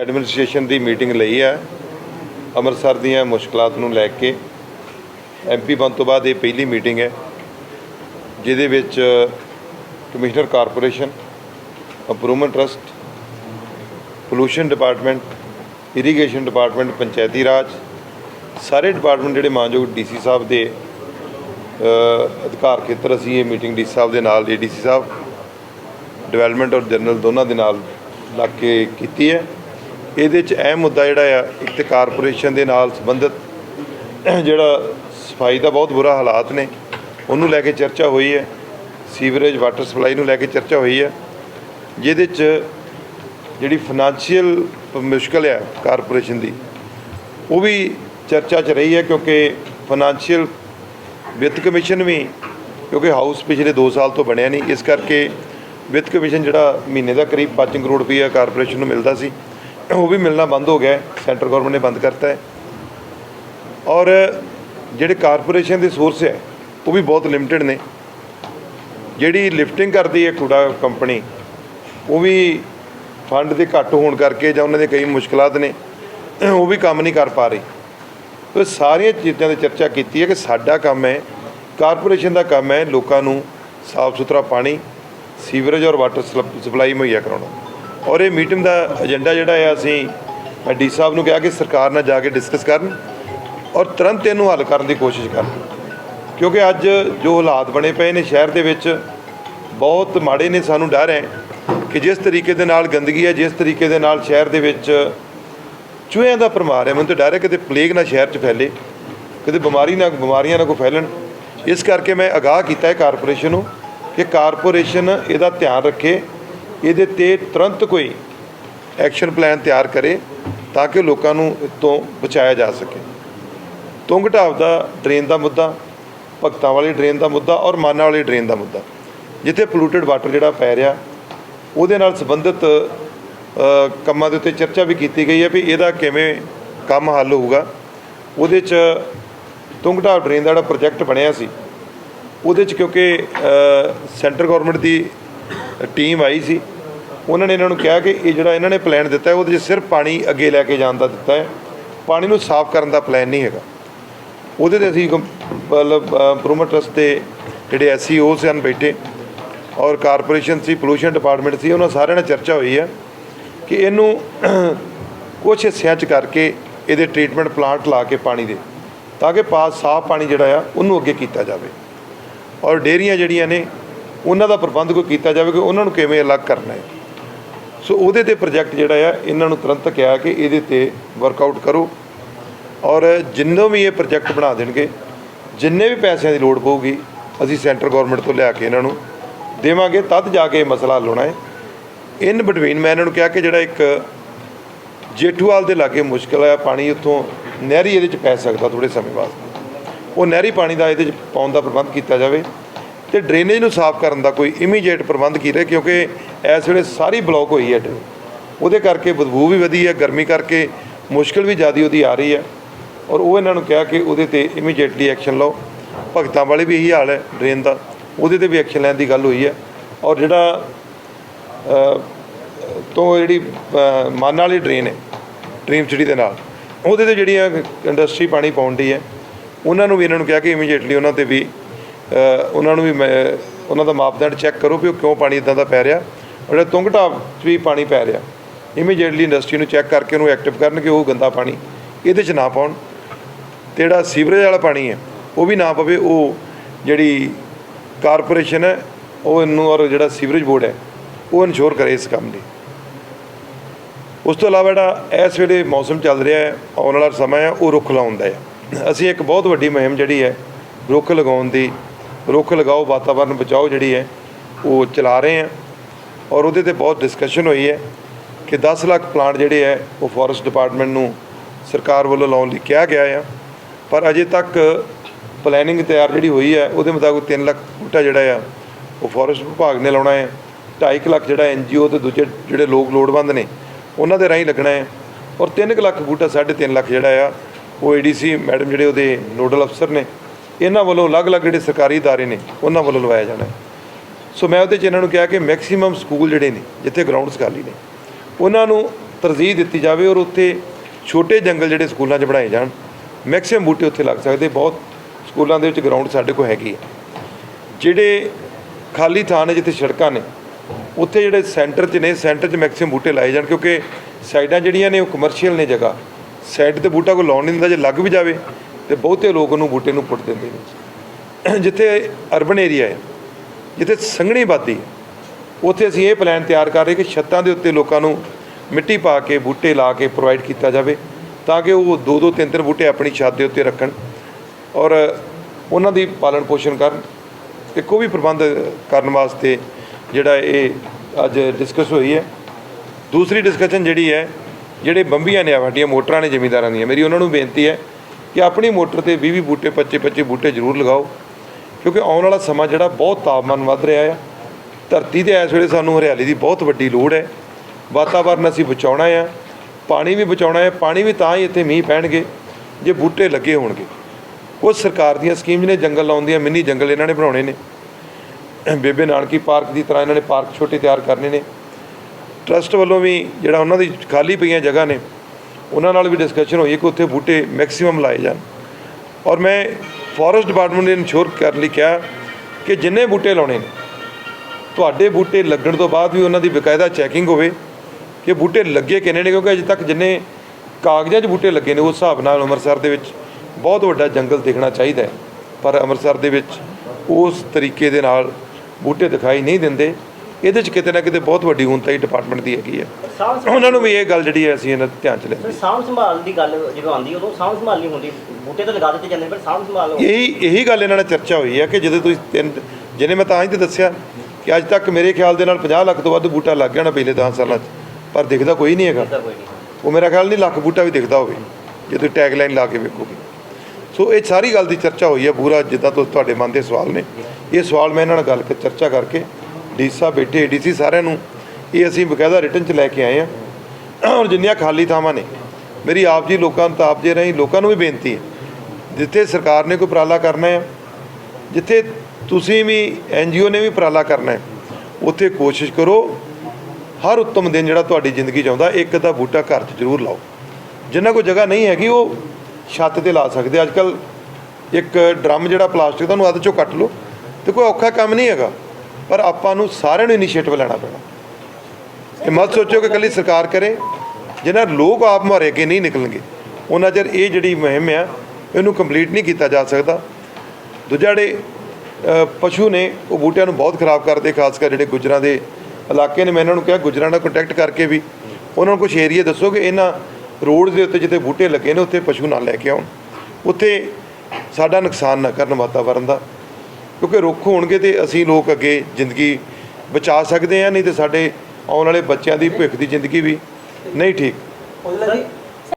Administration ਦੀ meeting ਲਈ ਹੈ ਅੰਮ੍ਰਿਤਸਰ ਦੀਆਂ ਮੁਸ਼ਕਲਾਂ ਨੂੰ ਲੈ ਕੇ ਐਮਪੀ ਬਣ ਤੋਂ ਬਾਅਦ ਇਹ ਪਹਿਲੀ ਮੀਟਿੰਗ ਹੈ, ਜਿਹਦੇ ਵਿੱਚ commissioner corporation, improvement trust, pollution department, irrigation department, Panchayati Raj, ਸਾਰੇ ਡਿਪਾਰਟਮੈਂਟ ਜਿਹੜੇ ਮਾਨਯੋਗ ਡੀਸੀ ਸਾਹਿਬ ਦੇ ਅਧਿਕਾਰ ਖੇਤਰ ਅਸੀਂ ਇਹ ਮੀਟਿੰਗ ਡੀਸੀ ਸਾਹਿਬ ਦੇ ਨਾਲ ਏਡੀਸੀ ਸਾਹਿਬ, ਡਿਵੈਲਪਮੈਂਟ ਔਰ ਜਨਰਲ ਦੋਨਾਂ ਦੇ ਨਾਲ ਲੱਗ ਕੇ ਕੀਤੀ ਹੈ। ਇਹਦੇ ਚ ਅਹਿਮ ਮੁੱਦਾ ਜਿਹੜਾ ਆ, ਇੱਕ ਤੇ ਕਾਰਪੋਰੇਸ਼ਨ ਦੇ ਨਾਲ ਸੰਬੰਧਿਤ ਜਿਹੜਾ ਸਫ਼ਾਈ ਦਾ ਬਹੁਤ ਬੁਰਾ ਹਾਲਾਤ ਨੇ, ਉਹਨੂੰ ਲੈ ਕੇ ਚਰਚਾ ਹੋਈ ਹੈ, ਸੀਵਰੇਜ, ਵਾਟਰ ਸਪਲਾਈ ਨੂੰ ਲੈ ਕੇ ਚਰਚਾ ਹੋਈ ਹੈ, ਜਿਹਦੇ ਚ ਜਿਹੜੀ ਫਾਈਨੈਂਸ਼ੀਅਲ ਮੁਸ਼ਕਲ ਹੈ ਕਾਰਪੋਰੇਸ਼ਨ ਦੀ, ਉਹ ਵੀ ਚਰਚਾ 'ਚ ਰਹੀ ਹੈ ਕਿਉਂਕਿ ਫਾਈਨੈਂਸ਼ੀਅਲ ਵਿੱਤ ਕਮਿਸ਼ਨ ਵੀ, ਕਿਉਂਕਿ ਹਾਊਸ ਪਿਛਲੇ 2 ਸਾਲ ਤੋਂ ਬਣਿਆ ਨਹੀਂ, ਇਸ ਕਰਕੇ ਵਿੱਤ ਕਮਿਸ਼ਨ ਜਿਹੜਾ ਮਹੀਨੇ ਦਾ ਕਰੀਬ 5 ਕਰੋੜ ਰੁਪਈਆ ਕਾਰਪੋਰੇਸ਼ਨ ਨੂੰ ਮਿਲਦਾ ਸੀ। ਉਹ ਵੀ ਮਿਲਣਾ ਬੰਦ ਹੋ ਗਿਆ ਸੈਂਟਰ ਗਵਰਨਮੈਂਟ ਨੇ ਬੰਦ ਕਰਤਾ ਹੈ। ਔਰ ਜਿਹੜੇ ਕਾਰਪੋਰੇਸ਼ਨ ਦੇ ਸੋਰਸ ਹੈ, ਉਹ ਵੀ ਬਹੁਤ ਲਿਮਟਿਡ ਨੇ। ਜਿਹੜੀ ਲਿਫਟਿੰਗ ਕਰਦੀ ਹੈ ਕੂੜਾ ਕੰਪਨੀ, ਉਹ ਵੀ ਫੰਡ ਦੇ ਘੱਟ ਹੋਣ ਕਰਕੇ ਜਾਂ ਉਹਨਾਂ ਦੇ ਕਈ ਮੁਸ਼ਕਲਾਂ ਨੇ, ਉਹ ਵੀ ਕੰਮ ਨਹੀਂ ਕਰ ਪਾ ਰਹੀ। ਉਹ ਸਾਰੀਆਂ ਚੀਜ਼ਾਂ ਦੀ ਚਰਚਾ ਕੀਤੀ ਹੈ ਕਿ ਸਾਡਾ ਕੰਮ ਹੈ, ਕਾਰਪੋਰੇਸ਼ਨ ਦਾ ਕੰਮ ਹੈ, ਲੋਕਾਂ ਨੂੰ ਸਾਫ਼ ਸੁਥਰਾ ਪਾਣੀ, ਸੀਵਰੇਜ ਔਰ ਵਾਟਰ ਸਪਲਾਈ ਮੁਹੱਈਆ ਕਰਾਉਣਾ। ਔਰ ਇਹ ਮੀਟਿੰਗ ਦਾ ਏਜੰਡਾ ਜਿਹੜਾ ਹੈ ਅਸੀਂ ਡੀ ਸਾਹਿਬ ਨੂੰ ਕਿਹਾ ਕਿ ਸਰਕਾਰ ਨਾਲ ਜਾ ਕੇ ਡਿਸਕਸ ਕਰਨ ਔਰ ਤੁਰੰਤ ਇਹਨੂੰ ਹੱਲ ਕਰਨ ਦੀ ਕੋਸ਼ਿਸ਼ ਕਰਨ। ਕਿਉਂਕਿ ਅੱਜ ਜੋ ਹਾਲਾਤ ਬਣੇ ਪਏ ਨੇ ਸ਼ਹਿਰ ਦੇ ਵਿੱਚ, ਬਹੁਤ ਮਾੜੇ ਨੇ, ਸਾਨੂੰ ਡਰ ਹੈ ਕਿ ਜਿਸ ਤਰੀਕੇ ਦੇ ਨਾਲ ਗੰਦਗੀ ਹੈ, ਜਿਸ ਤਰੀਕੇ ਦੇ ਨਾਲ ਸ਼ਹਿਰ ਦੇ ਵਿੱਚ ਚੂਹਿਆਂ ਦਾ ਪਰਮਾਰ ਹੈ, ਮੈਨੂੰ ਤਾਂ ਡਰ ਹੈ ਕਿਤੇ ਪਲੇਗ ਨਾ ਸ਼ਹਿਰ 'ਚ ਫੈਲੇ, ਕਿਤੇ ਬਿਮਾਰੀ ਨਾ, ਬਿਮਾਰੀਆਂ ਨਾ ਕੋ ਫੈਲਣ। ਇਸ ਕਰਕੇ ਮੈਂ ਅਗਾਹ ਕੀਤਾ ਹੈ ਕਾਰਪੋਰੇਸ਼ਨ ਨੂੰ ਕਿ ਕਾਰਪੋਰੇਸ਼ਨ ਇਹਦਾ ਧਿਆਨ ਰੱਖੇ ਇਹਦੇ ਤੇ ਤੁਰੰਤ ਕੋਈ ਐਕਸ਼ਨ ਪਲਾਨ ਤਿਆਰ ਕਰੇ ਤਾਂ ਕਿ ਲੋਕਾਂ ਨੂੰ ਇਸ ਤੋਂ ਬਚਾਇਆ ਜਾ ਸਕੇ। ਤੁੰਗ ਢਾਬ ਦਾ ਡਰੇਨ ਦਾ ਮੁੱਦਾ, ਭਗਤਾਂ ਵਾਲੀ ਡਰੇਨ ਦਾ ਮੁੱਦਾ ਔਰ ਮਾਨਾ ਵਾਲੀ ਡਰੇਨ ਦਾ ਮੁੱਦਾ, ਜਿੱਥੇ ਪੋਲੂਟਡ ਵਾਟਰ ਜਿਹੜਾ ਪੈ ਰਿਹਾ, ਉਹਦੇ ਨਾਲ ਸੰਬੰਧਿਤ ਕੰਮਾਂ ਦੇ ਉੱਤੇ ਚਰਚਾ ਵੀ ਕੀਤੀ ਗਈ ਹੈ ਵੀ ਇਹਦਾ ਕਿਵੇਂ ਕੰਮ ਹੱਲ ਹੋਊਗਾ। ਉਹਦੇ 'ਚ ਤੁੰਗ ਢਾਬ ਡਰੇਨ ਦਾ ਜਿਹੜਾ ਪ੍ਰੋਜੈਕਟ ਬਣਿਆ ਸੀ, ਉਹਦੇ 'ਚ ਕਿਉਂਕਿ ਸੈਂਟਰ ਗਵਰਨਮੈਂਟ ਦੀ ਟੀਮ ਆਈ ਸੀ, ਉਹਨਾਂ ਨੇ ਇਹਨਾਂ ਨੂੰ ਕਿਹਾ ਕਿ ਇਹ ਜਿਹੜਾ ਇਹਨਾਂ ਨੇ ਪਲਾਨ ਦਿੱਤਾ ਹੈ, ਉਹਦੇ 'ਚ ਸਿਰਫ ਪਾਣੀ ਅੱਗੇ ਲੈ ਕੇ ਜਾਣ ਦਾ ਦਿੱਤਾ ਹੈ। ਪਾਣੀ ਨੂੰ ਸਾਫ਼ ਕਰਨ ਦਾ ਪਲਾਨ ਨਹੀਂ ਹੈਗਾ। ਉਹਦੇ ਤੇ ਅਸੀਂ ਮਤਲਬ ਇੰਪਰੂਵਮੈਂਟ ਟਰਸਟ ਦੇ ਜਿਹੜੇ ਐਸਸੀਓ ਸਨ ਬੈਠੇ ਔਰ ਕਾਰਪੋਰੇਸ਼ਨ ਸੀ, ਪੋਲੂਸ਼ਨ ਡਿਪਾਰਟਮੈਂਟ ਸੀ, ਉਹਨਾਂ ਸਾਰਿਆਂ ਨਾਲ ਚਰਚਾ ਹੋਈ ਹੈ ਕਿ ਇਹਨੂੰ ਕੁਝ ਹਿੱਸਿਆਂ 'ਚ ਕਰਕੇ ਇਹਦੇ ਟ੍ਰੀਟਮੈਂਟ ਪਲਾਂਟ ਲਾ ਕੇ ਪਾਣੀ ਦੇ, ਤਾਂ ਕਿ ਪਾਸ ਸਾਫ਼ ਪਾਣੀ ਜਿਹੜਾ ਆ, ਉਹਨੂੰ ਅੱਗੇ ਕੀਤਾ ਜਾਵੇ। ਔਰ ਡੇਅਰੀਆਂ ਜਿਹੜੀਆਂ ਨੇ ਉਹਨਾਂ ਦਾ ਪ੍ਰਬੰਧ ਕੋਈ ਕੀਤਾ ਜਾਵੇ ਕਿ ਉਹਨਾਂ ਨੂੰ ਕਿਵੇਂ ਅਲੱਗ ਕਰਨਾ ਹੈ। ਸੋ ਉਹਦੇ ਤੇ ਪ੍ਰੋਜੈਕਟ ਜਿਹੜਾ ਆ, ਇਹਨਾਂ ਨੂੰ ਤੁਰੰਤ ਕਿਹਾ ਕਿ ਇਹਦੇ ਤੇ ਵਰਕਆਊਟ ਕਰੋ ਔਰ ਜਿੰਨੋਂ ਵੀ ਇਹ ਪ੍ਰੋਜੈਕਟ ਬਣਾ ਦੇਣਗੇ, ਜਿੰਨੇ ਵੀ ਪੈਸਿਆਂ ਦੀ ਲੋੜ ਪਊਗੀ, ਅਸੀਂ ਸੈਂਟਰ ਗਵਰਨਮੈਂਟ ਤੋਂ ਲਿਆ ਕੇ ਇਹਨਾਂ ਨੂੰ ਦੇਵਾਂਗੇ। ਤਦ ਜਾ ਕੇ ਇਹ ਮਸਲਾ ਹੱਲ ਹੋਣਾ ਹੈ। ਇਨ ਬਿਟਵੀਨ ਮੈਂ ਇਹਨਾਂ ਨੂੰ ਕਿਹਾ ਕਿ ਜਿਹੜਾ ਇੱਕ ਜੇਠੂਵਾਲ ਦੇ ਲਾਗੇ ਮੁਸ਼ਕਲ ਆ, ਪਾਣੀ ਉੱਥੋਂ ਨਹਿਰੀ ਇਹਦੇ ਚ ਪੈ ਸਕਦਾ ਥੋੜੇ ਸਮੇਂ ਬਾਅਦ ਉਹ ਨਹਿਰੀ ਪਾਣੀ ਦਾ ਇਹਦੇ ਚ ਪਾਉਣ ਦਾ ਪ੍ਰਬੰਧ ਕੀਤਾ ਜਾਵੇ। ਤੇ ਡਰੇਨੇਜ ਨੂੰ ਸਾਫ਼ ਕਰਨ ਦਾ ਕੋਈ ਇਮੀਡੀਏਟ ਪ੍ਰਬੰਧ ਕੀਤੇ ਕਿਉਂਕਿ ਇਸ ਵੇਲੇ ਸਾਰੀ ਬਲੌਕ ਹੋਈ ਹੈ ਡਰੇਨ ਉਹਦੇ ਕਰਕੇ ਬਦਬੂ ਵੀ ਵਧੀ ਹੈ ਗਰਮੀ ਕਰਕੇ ਮੁਸ਼ਕਲ ਵੀ ਜ਼ਿਆਦੀ ਉਹਦੀ ਆ ਰਹੀ ਹੈ। ਔਰ ਉਹ ਇਹਨਾਂ ਨੂੰ ਕਿਹਾ ਕਿ ਉਹਦੇ ਤੇ ਇਮੀਡੀਏਟਲੀ ਐਕਸ਼ਨ ਲਓ। ਭਗਤਾਂ ਵਾਲੇ ਵੀ ਇਹੀ ਹਾਲ ਹੈ ਡਰੇਨ ਦਾ। ਉਹਦੇ ਤੇ ਵੀ ਐਕਸ਼ਨ ਲੈਣ ਦੀ ਗੱਲ ਹੋਈ ਹੈ। ਔਰ ਜਿਹੜਾ ਤੋਂ ਜਿਹੜੀ ਅ, ਮਾਨ ਵਾਲੀ ਡਰੇਨ ਹੈ ਡ੍ਰੀਮ ਸਿਟੀ ਦੇ ਨਾਲ ਉਹਦੇ ਤੇ ਜਿਹੜੀਆਂ ਇੰਡਸਟਰੀ ਪਾਣੀ ਪਾਉਣ ਦੀ ਹੈ ਉਹਨਾਂ ਨੂੰ ਵੀ ਇਹਨਾਂ ਨੂੰ ਕਿਹਾ ਕਿ ਇਮੀਡੀਏਟਲੀ ਉਹਨਾਂ ਤੇ ਵੀ ਉਹਨਾਂ ਨੂੰ ਵੀ ਮੈਂ- ਉਹਨਾਂ ਦਾ ਮਾਪਦੰਡ ਚੈੱਕ ਕਰੋ ਵੀ ਉਹ ਕਿਉਂ ਪਾਣੀ ਇਦਾਂ ਦਾ ਪੈ ਰਿਹਾ। ਔਰ ਜਿਹੜਾ ਤੁੰਗ ਢਾਬ 'ਚ ਵੀ ਪਾਣੀ ਪੈ ਰਿਹਾ। ਇਮੀਡੀਏਟਲੀ ਇੰਡਸਟਰੀ ਨੂੰ ਚੈੱਕ ਕਰਕੇ ਉਹਨੂੰ ਐਕਟਿਵ ਕਰਨ ਕਿ ਉਹ ਗੰਦਾ ਪਾਣੀ ਇਹਦੇ 'ਚ ਨਾ ਪਾਉਣ। ਤੇ ਜਿਹੜਾ ਸੀਵਰੇਜ ਵਾਲਾ ਪਾਣੀ ਹੈ, ਉਹ ਵੀ ਨਾ ਪਵੇ, ਉਹ ਜਿਹੜੀ ਕਾਰਪੋਰੇਸ਼ਨ ਹੈ, ਉਹ ਇਹਨੂੰ ਔਰ ਜਿਹੜਾ ਸੀਵਰੇਜ ਬੋਰਡ ਹੈ, ਉਹ ਇਨਸ਼ੋਰ ਕਰੇ ਇਸ ਕੰਮ ਲਈ ਉਸ ਤੋਂ ਇਲਾਵਾ ਜਿਹੜਾ ਇਸ ਵੇਲੇ ਮੌਸਮ ਚੱਲ ਰਿਹਾ ਹੈ, ਆਉਣ ਵਾਲਾ ਸਮਾਂ ਹੈ, ਉਹ ਰੁੱਖ ਲਾਉਣ ਦਾ ਹੈ। ਅਸੀਂ ਇੱਕ ਬਹੁਤ ਵੱਡੀ ਮੁਹਿੰਮ ਜਿਹੜੀ ਹੈ, ਰੁੱਖ ਲਗਾਉਣ ਦੀ ਰੁੱਖ ਲਗਾਓ, ਵਾਤਾਵਰਨ ਬਚਾਓ ਜਿਹੜੀ ਹੈ, ਉਹ ਚਲਾ ਰਹੇ ਹਾਂ। ਔਰ ਉਹਦੇ ਤੇ ਬਹੁਤ ਡਿਸਕਸ਼ਨ ਹੋਈ ਹੈ ਕਿ 10 ਲੱਖ ਪਲਾਂਟ ਜਿਹੜੇ ਹੈ, ਉਹ ਫੋਰੈਸਟ ਡਿਪਾਰਟਮੈਂਟ ਨੂੰ ਸਰਕਾਰ ਵੱਲੋਂ ਲਾਉਣ ਲਈ ਕਿਹਾ ਗਿਆ ਆ। ਪਰ ਅਜੇ ਤੱਕ ਪਲੈਨਿੰਗ ਤਿਆਰ ਜਿਹੜੀ ਹੋਈ ਹੈ, ਉਹਦੇ ਮੁਤਾਬਕ 3 ਲੱਖ ਬੂਟਾ ਜਿਹੜਾ ਆ, ਉਹ ਫੋਰੈਸਟ ਵਿਭਾਗ ਨੇ ਲਾਉਣਾ ਹੈ। 2.5 ਲੱਖ ਜਿਹੜਾ ਐਨਜੀਓ ਤੇ ਦੂਜੇ ਜਿਹੜੇ ਲੋਕ ਲੋੜਵੰਦ ਨੇ, ਉਹਨਾਂ ਦੇ ਰਾਹੀਂ ਲੱਗਣਾ ਹੈ। ਔਰ 3 ਲੱਖ ਬੂਟਾ 3.5 ਲੱਖ ਜਿਹੜਾ ਆ, ਉਹ ਏਡੀਸੀ ਮੈਡਮ ਜਿਹੜੇ ਉਹਦੇ ਨੋਡਲ ਅਫਸਰ ਨੇ ਇਹਨਾਂ ਵੱਲੋਂ ਅਲੱਗ-ਅਲੱਗ ਜਿਹੜੇ ਸਰਕਾਰੀ ادارے ਨੇ ਉਹਨਾਂ ਵੱਲੋਂ ਲਵਾਇਆ ਜਾਣਾ ਹੈ ਸੋ ਮੈਂ ਉਹਦੇ ਚ ਇਹਨਾਂ ਨੂੰ ਕਿਹਾ ਕਿ ਮੈਕਸਿਮਮ ਸਕੂਲ ਜਿਹੜੇ ਨੇ ਜਿੱਥੇ ਗਰਾਊਂਡਸ ਖਾਲੀ ਨੇ ਉਹਨਾਂ ਨੂੰ ਤਰਜੀਹ ਦਿੱਤੀ ਜਾਵੇ ਔਰ ਉੱਥੇ ਛੋਟੇ ਜੰਗਲ ਜਿਹੜੇ ਸਕੂਲਾਂ 'ਚ ਬਣਾਏ ਜਾਣ ਮੈਕਸਿਮਮ ਬੂਟੇ ਉੱਥੇ ਲੱਗ ਸਕਦੇ ਬਹੁਤ ਸਕੂਲਾਂ ਦੇ ਵਿੱਚ ਗਰਾਊਂਡ ਸਾਡੇ ਕੋਲ ਹੈਗੀ ਹੈ ਜਿਹੜੇ ਖਾਲੀ ਥਾਂ ਨੇ ਜਿੱਥੇ ਸੜਕਾਂ ਨੇ ਉੱਥੇ ਜਿਹੜੇ ਸੈਂਟਰ 'ਚ ਨੇ ਸੈਂਟਰ 'ਚ ਮੈਕਸਿਮਮ ਬੂਟੇ ਲਾਏ ਜਾਣ ਕਿਉਂਕਿ ਸਾਈਡਾਂ ਜਿਹੜੀਆਂ ਨੇ ਉਹ ਕਮਰਸ਼ੀਅਲ ਨੇ ਜਗ੍ਹਾ ਸਾਈਡ ਤੇ ਬੂਟਾ ਕੋਈ ਲਾਉਣ ਨਹੀਂ ਦਿੰਦਾ ਜੇ ਲੱਗ ਵੀ ਜਾਵੇ ਤੇ ਬਹੁਤੇ ਲੋਕ ਉਹਨੂੰ ਬੂਟੇ ਨੂੰ ਪੁੱਟ ਦਿੰਦੇ ਨੇ। ਜਿੱਥੇ ਅਰਬਨ ਏਰੀਆ ਹੈ, ਜਿੱਥੇ ਸੰਘਣੀ ਆਬਾਦੀ ਹੈ, ਉੱਥੇ ਅਸੀਂ ਇਹ ਪਲਾਨ ਤਿਆਰ ਕਰ ਰਹੇ ਕਿ ਛੱਤਾਂ ਦੇ ਉੱਤੇ ਲੋਕਾਂ ਨੂੰ ਮਿੱਟੀ ਪਾ ਕੇ, ਬੂਟੇ ਲਾ ਕੇ ਪ੍ਰੋਵਾਈਡ ਕੀਤਾ ਜਾਵੇ, ਤਾਂ ਕਿ ਉਹ ਦੋ ਦੋ ਤਿੰਨ ਤਿੰਨ ਬੂਟੇ ਆਪਣੀ ਛੱਤ ਦੇ ਉੱਤੇ ਰੱਖਣ ਔਰ ਉਹਨਾਂ ਦੀ ਪਾਲਣ ਪੋਸ਼ਣ ਕਰਨ। ਇੱਕ ਉਹ ਵੀ ਪ੍ਰਬੰਧ ਕਰਨ ਵਾਸਤੇ ਜਿਹੜਾ ਇਹ ਅੱਜ ਡਿਸਕਸ ਹੋਈ ਹੈ। ਦੂਸਰੀ ਡਿਸਕਸ਼ਨ ਜਿਹੜੀ ਹੈ, ਜਿਹੜੇ ਬੰਬੀਆਂ ਨੇ ਸਾਡੀਆਂ ਮੋਟਰਾਂ ਨੇ, ਜ਼ਮੀਂਦਾਰਾਂ ਦੀਆਂ, ਮੇਰੀ ਉਹਨਾਂ ਨੂੰ ਬੇਨਤੀ ਹੈ ਕਿ ਆਪਣੀ ਮੋਟਰ ਤੇ 20 20 ਬੂਟੇ 25 25 ਬੂਟੇ ਜ਼ਰੂਰ ਲਗਾਓ, ਕਿਉਂਕਿ ਆਉਣ ਵਾਲਾ ਸਮਾਂ ਜਿਹੜਾ ਬਹੁਤ ਤਾਪਮਾਨ ਵੱਧ ਰਿਹਾ ਆ। ਧਰਤੀ ਤੇ ਇਸ ਵੇਲੇ ਸਾਨੂੰ ਹਰਿਆਲੀ ਦੀ ਬਹੁਤ ਵੱਡੀ ਲੋੜ ਹੈ। ਵਾਤਾਵਰਨ ਅਸੀਂ ਬਚਾਉਣਾ ਆ, ਪਾਣੀ ਵੀ ਬਚਾਉਣਾ ਹੈ, ਪਾਣੀ ਵੀ ਤਾਂ ਹੀ ਇੱਥੇ ਮੀਂਹ ਪੈਣਗੇ, ਜੇ ਬੂਟੇ ਲੱਗੇ ਹੋਣਗੇ। ਉਹ ਸਰਕਾਰ ਦੀਆਂ ਸਕੀਮਸ ਨੇ, ਜੰਗਲ ਲਾਉਣ ਦੀਆਂ ਮਿੰਨੀ ਜੰਗਲ ਇਹਨਾਂ ਨੇ ਬਣਾਉਣੇ ਨੇ। ਬੇਬੇ ਨਾਨਕੀ ਪਾਰਕ ਦੀ ਤਰ੍ਹਾਂ ਇਹਨਾਂ ਨੇ ਪਾਰਕ ਛੋਟੇ ਤਿਆਰ ਕਰਨੇ ਨੇ। ਟਰਸਟ ਵੱਲੋਂ ਵੀ ਜਿਹੜਾ ਉਹਨਾਂ ਦੀ ਖਾਲੀ ਪਈਆਂ ਜਗ੍ਹਾ ਨੇ ਉਹਨਾਂ ਨਾਲ ਵੀ ਡਿਸਕਸ਼ਨ ਹੋਈ ਕਿ ਉੱਥੇ ਬੂਟੇ ਮੈਕਸਿਮਮ ਲਾਏ ਜਾਣ। ਔਰ ਮੈਂ ਫੋਰੈਸਟ ਡਿਪਾਰਟਮੈਂਟ ਨੇ ਇਨਸ਼ੋਰ ਕਰਨ ਲਈ ਕਿਹਾ ਕਿ ਜਿੰਨੇ ਬੂਟੇ ਲਾਉਣੇ ਨੇ, ਤੁਹਾਡੇ ਬੂਟੇ ਲੱਗਣ ਤੋਂ ਬਾਅਦ ਵੀ ਉਹਨਾਂ ਦੀ ਬਕਾਇਦਾ ਚੈਕਿੰਗ ਹੋਵੇ ਕਿ ਬੂਟੇ ਲੱਗੇ ਕਿੰਨੇ ਨੇ, ਕਿਉਂਕਿ ਅਜੇ ਤੱਕ ਜਿੰਨੇ ਕਾਗਜ਼ਾਂ 'ਚ ਬੂਟੇ ਲੱਗੇ ਨੇ, ਉਸ ਹਿਸਾਬ ਨਾਲ ਅੰਮ੍ਰਿਤਸਰ ਦੇ ਵਿੱਚ ਬਹੁਤ ਵੱਡਾ ਜੰਗਲ ਦੇਖਣਾ ਚਾਹੀਦਾ ਹੈ। ਪਰ ਅੰਮ੍ਰਿਤਸਰ ਦੇ ਵਿੱਚ ਉਸ ਤਰੀਕੇ ਦੇ ਨਾਲ ਬੂਟੇ ਦਿਖਾਈ ਨਹੀਂ ਦਿੰਦੇ। ਇਹਦੇ 'ਚ ਕਿਤੇ ਨਾ ਕਿਤੇ ਬਹੁਤ ਵੱਡੀ ਹੁਣਤਾਈ ਡਿਪਾਰਟਮੈਂਟ ਦੀ ਹੈਗੀ ਹੈ ਉਹਨਾਂ ਨੂੰ ਵੀ ਇਹ ਗੱਲ ਜਿਹੜੀ ਹੈ ਅਸੀਂ ਇਹਨਾਂ ਦੇ ਧਿਆਨ 'ਚ ਲੈਂਦੇ ਸਾਂਭ ਸੰਭਾਲ ਦੀ ਗੱਲ ਜਦੋਂ ਆਉਂਦੀ ਉਦੋਂ ਸਾਂਭ ਸੰਭਾਲ ਨਹੀਂ ਹੁੰਦੀ। ਬੂਟੇ ਤਾਂ ਲਗਾ ਦਿੱਤੇ ਜਾਂਦੇ ਪਰ ਸਾਂਭ ਸੰਭਾਲ ਇਹੀ ਇਹੀ ਗੱਲ ਇਹਨਾਂ ਨਾਲ ਚਰਚਾ ਹੋਈ ਹੈ ਕਿ ਜਦੋਂ ਤੁਸੀਂ ਤਿੰਨ ਜਿਹਨੇ ਮੈਂ ਤਾਂ ਹੀ ਤੇ ਦੱਸਿਆ ਕਿ ਅੱਜ ਤੱਕ ਮੇਰੇ ਖਿਆਲ ਦੇ ਨਾਲ 50 ਲੱਖ ਤੋਂ ਵੱਧ ਬੂਟਾ ਲੱਗ ਗਿਆ ਨਾ ਪਿਛਲੇ 10 ਸਾਲਾਂ 'ਚ ਪਰ ਦਿਖਦਾ ਕੋਈ ਨਹੀਂ ਹੈਗਾ। ਉਹ ਮੇਰਾ ਖਿਆਲ ਨਹੀਂ ਲੱਖ ਬੂਟਾ ਵੀ ਦਿਖਦਾ ਹੋਵੇ ਜੇ ਤੁਸੀਂ ਟੈਗ ਲਾਈਨ ਲਾ ਕੇ ਵੇਖੋਗੇ। ਸੋ ਇਹ ਸਾਰੀ ਗੱਲ ਦੀ ਚਰਚਾ ਹੋਈ ਹੈ ਪੂਰਾ ਜਿੱਦਾਂ ਤੋਂ ਤੁਹਾਡੇ ਮਨ ਦੇ ਸਵਾਲ ਨੇ। ਇਹ ਸਵਾਲ ਮੈਂ ਇਹਨਾਂ ਨਾਲ ਗੱਲ ਕਰ ਚਰਚਾ ਕਰਕੇ ਡੀ ਸਾਹਿਬ ਬੈਠੇ ਡੀਸੀ ਸਾਰਿਆਂ ਨੂੰ, ਇਹ ਅਸੀਂ ਬਕਾਇਦਾ ਰਿਟਰਨ 'ਚ ਲੈ ਕੇ ਆਏ ਹਾਂ। ਔਰ ਜਿੰਨੀਆਂ ਖਾਲੀ ਥਾਵਾਂ ਨੇ, ਮੇਰੀ ਆਪ ਜੀ ਲੋਕਾਂ ਨੂੰ ਆਪ ਜੇ ਰਹੀ ਲੋਕਾਂ ਨੂੰ ਵੀ ਬੇਨਤੀ ਹੈ, ਜਿੱਥੇ ਸਰਕਾਰ ਨੇ ਕੋਈ ਉਪਰਾਲਾ ਕਰਨਾ ਹੈ, ਜਿੱਥੇ ਤੁਸੀਂ ਵੀ ਐਨਜੀਓ ਨੇ ਵੀ ਉਪਰਾਲਾ ਕਰਨਾ ਹੈ, ਉੱਥੇ ਕੋਸ਼ਿਸ਼ ਕਰੋ, ਹਰ ਉੱਤਮ ਦਿਨ ਜਿਹੜਾ ਤੁਹਾਡੀ ਜ਼ਿੰਦਗੀ 'ਚ ਆਉਂਦਾ, ਇੱਕ ਅੱਧਾ ਬੂਟਾ ਘਰ 'ਚ ਜ਼ਰੂਰ ਲਾਓ। ਜਿੰਨਾ ਕੋਈ ਜਗ੍ਹਾ ਨਹੀਂ ਹੈਗੀ, ਉਹ ਛੱਤ ਤੇ ਲਾ ਸਕਦੇ ਅੱਜ ਕੱਲ ਇੱਕ ਡਰਮ ਜਿਹੜਾ ਪਲਾਸਟਿਕ ਦਾ, ਉਹਨੂੰ ਅੱਧ ਚੋਂ ਕੱਟ ਲਓ। ਤੇ ਕੋਈ ਔਖਾ ਕੰਮ ਨਹੀਂ ਹੈਗਾ। ਪਰ ਆਪਾਂ ਨੂੰ ਸਾਰਿਆਂ ਨੂੰ ਇਨੀਸ਼ੀਏਟਿਵ ਲੈਣਾ ਪੈਣਾ। ਇਹ ਮਤ ਸੋਚੋ ਕਿ ਇਕੱਲੀ ਸਰਕਾਰ ਕਰੇ ਜਿਹਨਾਂ ਲੋਕ ਆਪ ਮੁਹਾਰੇ ਅੱਗੇ ਨਹੀਂ ਨਿਕਲਣਗੇ। ਉਹਨਾਂ ਚਿਰ ਇਹ ਜਿਹੜੀ ਮੁਹਿੰਮ ਆ, ਇਹਨੂੰ ਕੰਪਲੀਟ ਨਹੀਂ ਕੀਤਾ ਜਾ ਸਕਦਾ। ਦੂਜਾ ਜਿਹੜੇ ਪਸ਼ੂ ਨੇ, ਉਹ ਬੂਟਿਆਂ ਨੂੰ ਬਹੁਤ ਖਰਾਬ ਕਰਦੇ, ਖਾਸ ਕਰ ਜਿਹੜੇ ਗੁੱਜਰਾਂ ਦੇ ਇਲਾਕੇ ਨੇ। ਮੈਂ ਇਹਨਾਂ ਨੂੰ ਕਿਹਾ, ਗੁੱਜਰਾਂ ਨਾਲ ਕੰਟੈਕਟ ਕਰਕੇ ਵੀ ਉਹਨਾਂ ਨੂੰ ਕੁਝ ਏਰੀਆ ਦੱਸੋ ਕਿ ਇਹਨਾਂ ਰੋਡ ਦੇ ਉੱਤੇ ਜਿੱਥੇ ਬੂਟੇ ਲੱਗੇ ਨੇ, ਉੱਥੇ ਪਸ਼ੂ ਨਾ ਲੈ ਕੇ ਆਉਣ। ਉੱਥੇ ਸਾਡਾ ਨੁਕਸਾਨ ਨਾ ਕਰਨ ਵਾਤਾਵਰਨ ਦਾ। ਕਿਉਂਕਿ ਰੁੱਖ ਹੋਣਗੇ ਤੇ ਅਸੀਂ ਲੋਕ ਅੱਗੇ ਜ਼ਿੰਦਗੀ ਬਚਾ ਸਕਦੇ ਹਾਂ, ਨਹੀਂ ਤੇ ਸਾਡੇ ਆਉਣ ਵਾਲੇ ਬੱਚਿਆਂ ਦੀ ਭਵਿੱਖ ਦੀ ਜ਼ਿੰਦਗੀ ਵੀ ਨਹੀਂ ਠੀਕ।